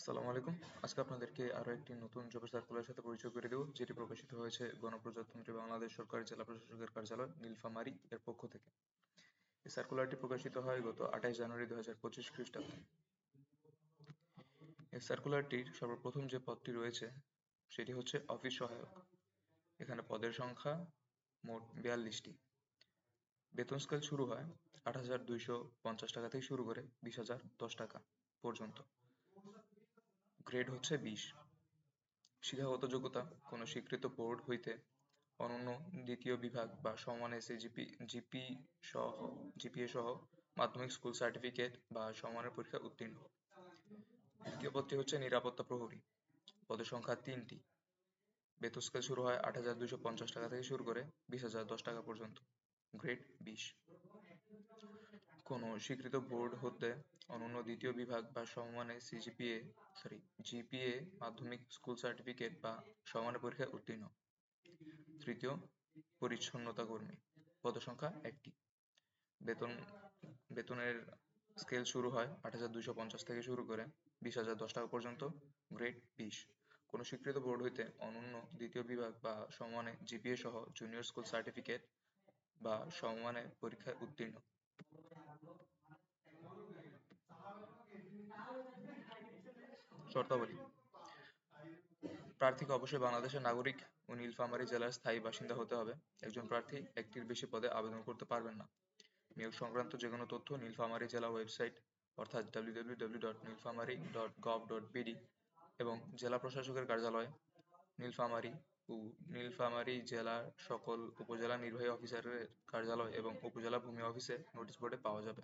আসসালামু আলাইকুম। আজকে আপনাদেরকে আরও একটি নতুন জবের সার্কুলারের সাথে পরিচয় করে দেব, যেটি প্রকাশিত হয়েছে গণপ্রজাতন্ত্রী বাংলাদেশ সরকারি জেলা প্রশাসকের কার্যালয় নীলফামারী এর পক্ষ থেকে। এই সার্কুলারটি প্রকাশিত হয় গত আঠাশ জানুয়ারি দু হাজার পঁচিশ খ্রিস্টাব্দে এই সার্কুলারটির সর্বপ্রথম যে পদটি রয়েছে, সেটি হচ্ছে অফিস সহায়ক। এখানে পদের সংখ্যা মোট বিয়াল্লিশটি। বেতন স্কেল শুরু হয় আট হাজার দুইশো পঞ্চাশ টাকা থেকে শুরু করে বিশ হাজার দশ টাকা পর্যন্ত। গ্রেড হচ্ছে বিশ। শিক্ষাগত যোগ্যতা, কোনো স্বীকৃত বোর্ড হইতে অনন্য দ্বিতীয় বিভাগ বা সমান এসএজিপি জিপি সহ জিপিএ সহ মাধ্যমিক স্কুল সার্টিফিকেট বা সমানের পরীক্ষা উত্তীর্ণ। দ্বিতীয় পদটি হচ্ছে নিরাপত্তা প্রহরী। পদের সংখ্যা তিনটি। বেতন স্কেল শুরু হয় আট হাজার দুইশো পঞ্চাশ টাকা থেকে শুরু করে বিশ হাজার দশ টাকা পর্যন্ত। গ্রেড বিশ। কোনো স্বীকৃত বোর্ড হতে অনন্য দ্বিতীয় বিভাগ বা সমমানে সিজিপিএ সরি জিপিএ মাধ্যমিক স্কুল সার্টিফিকেট বা সমানের পরীক্ষায় উত্তীর্ণ। তৃতীয়, পরিচ্ছন্নতা কর্মী, পদসংখ্যা একটি। বেতন, বেতনের স্কেল শুরু হয় আট হাজার দুইশো পঞ্চাশ থেকে শুরু করে বিশ হাজার দশ টাকা পর্যন্ত, গ্রেড বিশ। কোনো স্বীকৃত বোর্ড হইতে অনন্য দ্বিতীয় বিভাগ বা সমমানে জিপিএ সহ জুনিয়র স্কুল সার্টিফিকেট বা সমমানে পরীক্ষায় উত্তীর্ণ। শর্তাবলী। প্রার্থীকে অবশ্যই বাংলাদেশের নাগরিক ও নীলফামারী জেলার স্থায়ী বাসিন্দা হতে হবে। একজন প্রার্থী একটির বেশি পদে আবেদন করতে পারবেন না। নিয়োগ সংক্রান্ত যে কোনো তথ্য নীলফামারী জেলা ওয়েবসাইট অর্থাৎ www.nilphamari.gov.bd এবং জেলা প্রশাসকের কার্যালয়, নীলফামারী ও নীলফামারী জেলার সকল উপজেলা নির্বাহী অফিসারের কার্যালয় এবং উপজেলা ভূমি অফিসে নোটিশ বোর্ডে পাওয়া যাবে।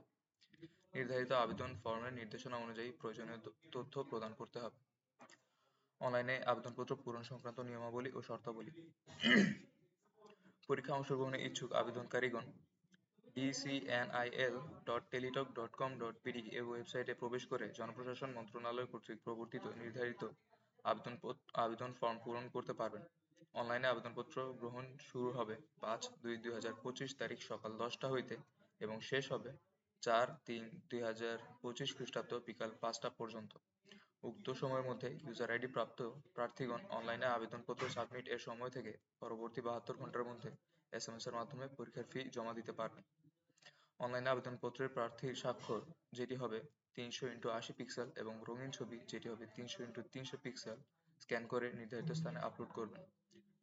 নির্ধারিত আবেদন ফর্মের নির্দেশনা অনুযায়ী প্রয়োজনীয় তথ্য প্রদান করতে হবে। অনলাইনে আবেদনপত্র পূরণ সংক্রান্ত নিয়মাবলী ও শর্তাবলী। পরীক্ষা অংশগ্রহণে ইচ্ছুক আবেদনকারীগণ dcnil.teletalk.com.pd এ ওয়েবসাইটে প্রবেশ করে জনপ্রশাসন মন্ত্রণালয় কর্তৃক প্রবর্তিত নির্ধারিত আবেদন আবেদন ফর্ম পূরণ করতে পারবেন। অনলাইনে আবেদনপত্র গ্রহণ শুরু হবে পাঁচ দুই দুই তারিখ সকাল দশটা হইতে এবং শেষ হবে চার তিন দুই হাজার পঁচিশ খ্রিস্টাব্দ বিকাল পাঁচটা পর্যন্ত। উক্ত সময়ের মধ্যে ইউজার আইডি প্রাপ্ত প্রার্থীগণ অনলাইনে আবেদনপত্র সাবমিট এর সময় থেকে পরবর্তী বাহাত্তর ঘণ্টার মধ্যে এসএমএস এর মাধ্যমে পরীক্ষার ফি জমা দিতে পারবেন। অনলাইনে আবেদনপত্রের প্রার্থীর স্বাক্ষর, যেটি হবে তিনশো ইন্টু আশি পিক্সেল এবং রঙিন ছবি, যেটি হবে তিনশো ইন্টু তিনশো পিক্সেল স্ক্যান করে নির্ধারিত স্থানে আপলোড করবেন।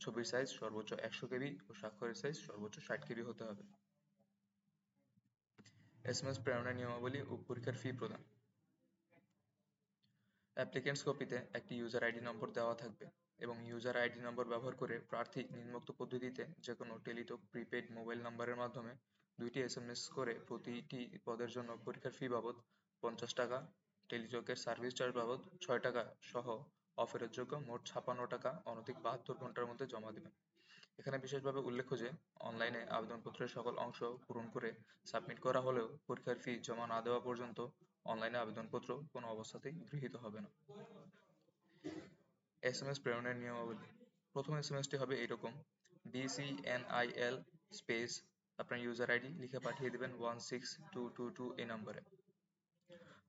ছবির সাইজ সর্বোচ্চ একশো কেবি ও স্বাক্ষরের সাইজ সর্বোচ্চ ষাট কেবি হতে হবে। এসএমএস প্রেরণের নিয়মাবলী ও পরীক্ষার ফি প্রদান। অ্যাপ্লিকেন্টস কপিতে একটি ইউজার আইডি নম্বর দেওয়া থাকবে এবং ইউজার আইডি নম্বর ব্যবহার করে প্রার্থী নিম্নোক্ত পদ্ধতিতে যে কোনো টেলিটক প্রিপেড মোবাইল নম্বরের মাধ্যমে দুইটি এসএমএস করে প্রতিটি পদের জন্য পরীক্ষার ফি বাবদ পঞ্চাশ টাকা, টেলিটকের সার্ভিস চার্জ বাবদ ছয় টাকা সহ অফেরতযোগ্য মোট ছাপান্ন টাকা অনধিক বাহাত্তর ঘণ্টার মধ্যে জমা দেবেন। এখানে বিশেষভাবে উল্লেখ্য যে অনলাইনে আবেদনপত্রের সকল অংশ পূরণ করে সাবমিট করা হলেও পরীক্ষার ফি জমা না দেওয়া পর্যন্ত অনলাইনে আবেদনপত্র কোনো অবস্থাতেই গৃহীত হবে না। এসএমএস প্রেরণের নিয়মাবলী। প্রথম এসএমএসটি হবে এরকম ডিসিএনআইএল স্পেস আপনার ইউজার আইডি লিখে পাঠিয়ে দেবেন one six two two two এই নম্বরে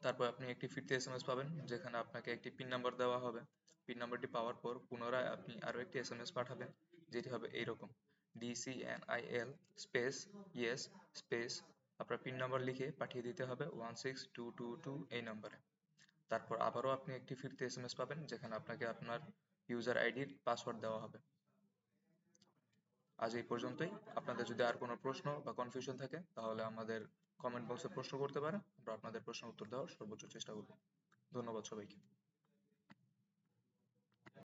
তারপর আপনি একটি ফিরতি এসএমএস পাবেন, যেখানে আপনাকে একটি পিন নাম্বার দেওয়া হবে। পিন নাম্বারটি পাওয়ার পর পুনরায় আপনি আরও একটি এসএমএস পাঠাবেন। যেটি হবে এইরকম। ডিসিএনআইএল স্পেস ইয়েস স্পেস আপনার পিন নাম্বার লিখে পাঠিয়ে দিতে হবে one six two two two এই নম্বরে। তারপর আবারও আপনি একটি ফিরতি এসএমএস পাবেন, যেখানে আপনাকে আপনার ইউজার আইডির পাসওয়ার্ড দেওয়া হবে। আজ এই পর্যন্তই। আপনাদের যদি আর কোনো প্রশ্ন বা কনফিউশন থাকে, তাহলে আমাদের কমেন্ট বক্সে প্রশ্ন করতে পারেন। আমরা আপনাদের প্রশ্নের উত্তর দেওয়ার সর্বোচ্চ চেষ্টা করব। ধন্যবাদ সবাইকে।